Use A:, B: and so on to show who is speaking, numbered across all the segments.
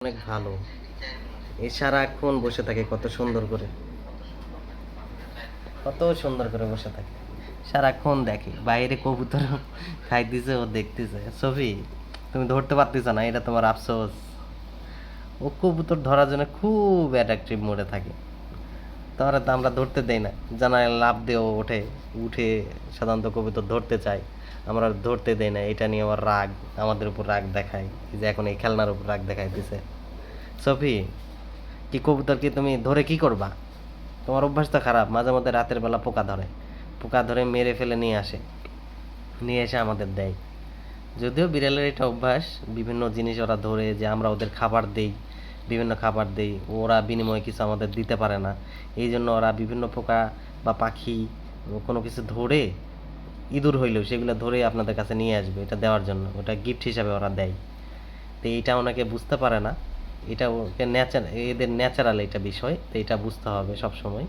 A: অনেক ভালো। এই সারাক্ষণ বসে থাকে? কত সুন্দর করে। কত সুন্দর করে বসে থাকে। সারাক্ষণ দেখে। বাইরে কবুতর খাইতেছে ও দেখতেছে। সফি তুমি ধরতে পারতেছ না, এটা তোমার আফসোস। ও কবুতর ধরার জন্য খুব অ্যাট্রাকটিভ মোডে থাকে। তাহলে তো আমরা ধরতে দেই না। জানায় লাভ দিয়ে ও ওঠে উঠে সাধারণত কবুতর ধরতে চায়। আমরা ধরতে দেই না, এটা নিয়ে আমার রাগ, আমাদের উপর রাগ দেখায়। যে এখন এই খেলনার উপর রাগ দেখাইতেছে। সফি, কি কবুতর কি তুমি ধরে কি করবা? তোমার অভ্যাস তো খারাপ, মাঝে মধ্যে রাতের বেলা পোকা ধরে। পোকা ধরে মেরে ফেলে নিয়ে আসে। নিয়ে এসে আমাদের দেয়। যদিও বিড়ালের এটা অভ্যাস, বিভিন্ন জিনিস ওরা ধরে যে আমরা ওদের খাবার দেই। বিভিন্ন খাবার দেই। ওরা বিনিময়ে কিছু আমাদের দিতে পারে না। এই জন্য ওরা বিভিন্ন পোকা বা পাখি কোনো কিছু ধরে ইঁদুর হইলেও সেগুলো ধরে আপনাদের কাছে নিয়ে আসবে এটা দেওয়ার জন্য। ওটা গিফট হিসাবে ওরা দেয়। তো এইটা অনেকে বুঝতে পারে না। এটা ওকে ন্যাচার এদের ন্যাচারাল এটা বিষয়। তো এটা বুঝতে হবে সব সময়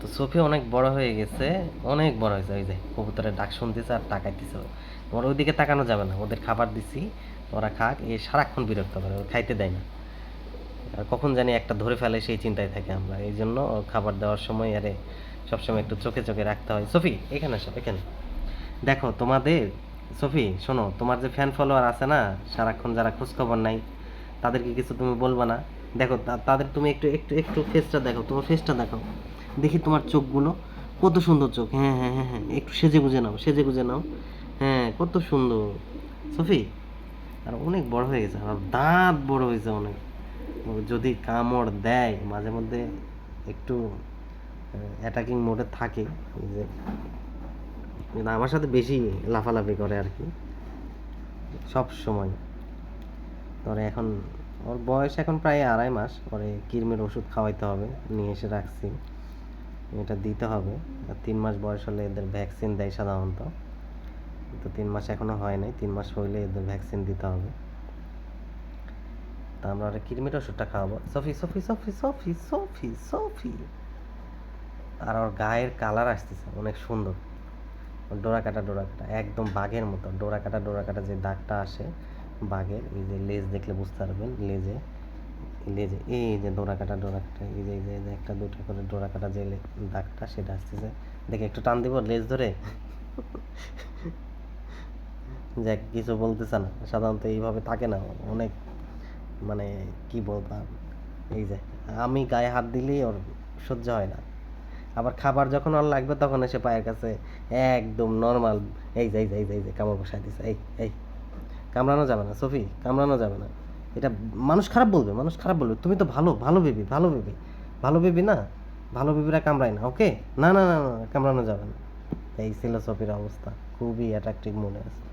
A: তো সোফি অনেক বড় হয়ে গেছে। অনেক বড় হয়েছে। ওই যে কবুতরের ডাক শুনতেছে আর তাকাইতেছে। ওর ওইদিকে তাকানো যাবে না। ওদের খাবার দিছি। ওরা খাক এ সারাক্ষণ বিরক্ত করে ও খাইতে দেয় না। আর কখন জানি একটা ধরে ফেলে সেই চিন্তায় থাকে আমরা। এই জন্য খাবার দেওয়ার সময় আরে সবসময় একটু চোখে চোখে রাখতে হয়। সফি, এখানে সব এখানে। দেখো, তোমাদের, সফি, শোনো, তোমার যে ফ্যান ফলোয়ার আছে না, সারাক্ষণ যারা খোঁজখবর নাই তাদেরকে কিছু তুমি বলবা না। দেখো তাদের তুমি একটু একটু একটু ফেসটা দেখো, তোমার ফেসটা দেখো। দেখি তোমার চোখগুলো, কত সুন্দর চোখ। হ্যাঁ হ্যাঁ হ্যাঁ হ্যাঁ একটু সেজে গুজে নাও সেজে গুজে নাও। হ্যাঁ কত সুন্দর। সফি আর অনেক বড় হয়ে গেছে আর দাঁত বড় হয়েছে অনেক। যদি কামড় দেয়, মাঝে মধ্যে একটু অ্যাটাকিং মোডে থাকে যে আমার সাথে বেশি লাফালাফি করে আর কি, সব সময়। ধরে এখন, ওর বয়স এখন প্রায় আড়াই মাস, পরে কিরমের ওষুধ খাওয়াইতে হবে, নিয়ে এসে রাখছি। এটা দিতে হবে, আর তিন মাস বয়স হলে এদের ভ্যাকসিন দেয় সাধারণত। তো তিন মাস এখনও হয় নাই, তিন মাস হইলে এদের ভ্যাকসিন দিতে হবে। তা আমরা ওরা কিরমির ওষুধটা খাওয়াবো। সফি সফি সফি সফি সফি সফি। আর ওর গায়ের কালার আসতেছে, অনেক সুন্দর। ডোরা কাটা ডোরা কাটা একদম বাঘের মতো। ডোরা কাটা ডোরা কাটা যে দাগটা আসে বাঘের, এই যে লেজ দেখলে বুঝতে পারবেন, লেজে লেজে, এই যে ডোরা কাটা ডোরা কাটা এই যে এই যে একটা দুটা করে ডোরা কাটা যে দাগটা সেটা আসতেছে। দেখে একটু টান দিব লেজ ধরে? যাক কিছু বলতেছে না সাধারণত এইভাবে থাকে না অনেক মানে কি আর, এই যে আমি গায়ে হাত দিলেই ওর সহ্য হয় না। আবার খাবার যখন ওর লাগবে তখন এসে পায়ের কাছে একদম নর্মাল এই যে এই যে এই যে এই যে কামড় বসাই দিছে এই এই কামড়ানো যাবে না সফি কামড়ানো যাবে না। এটা মানুষ খারাপ বলবে মানুষ খারাপ বলবে তুমি তো ভালো ভালো বেবি ভালো বেবি ভালো বেবি না ভালো বেবিরা কামড়ায় না ওকে না না না না কামড়ানো যাবে না। এই ছিল সফির অবস্থা খুবই অ্যাট্রাকটিভ মনে আছে।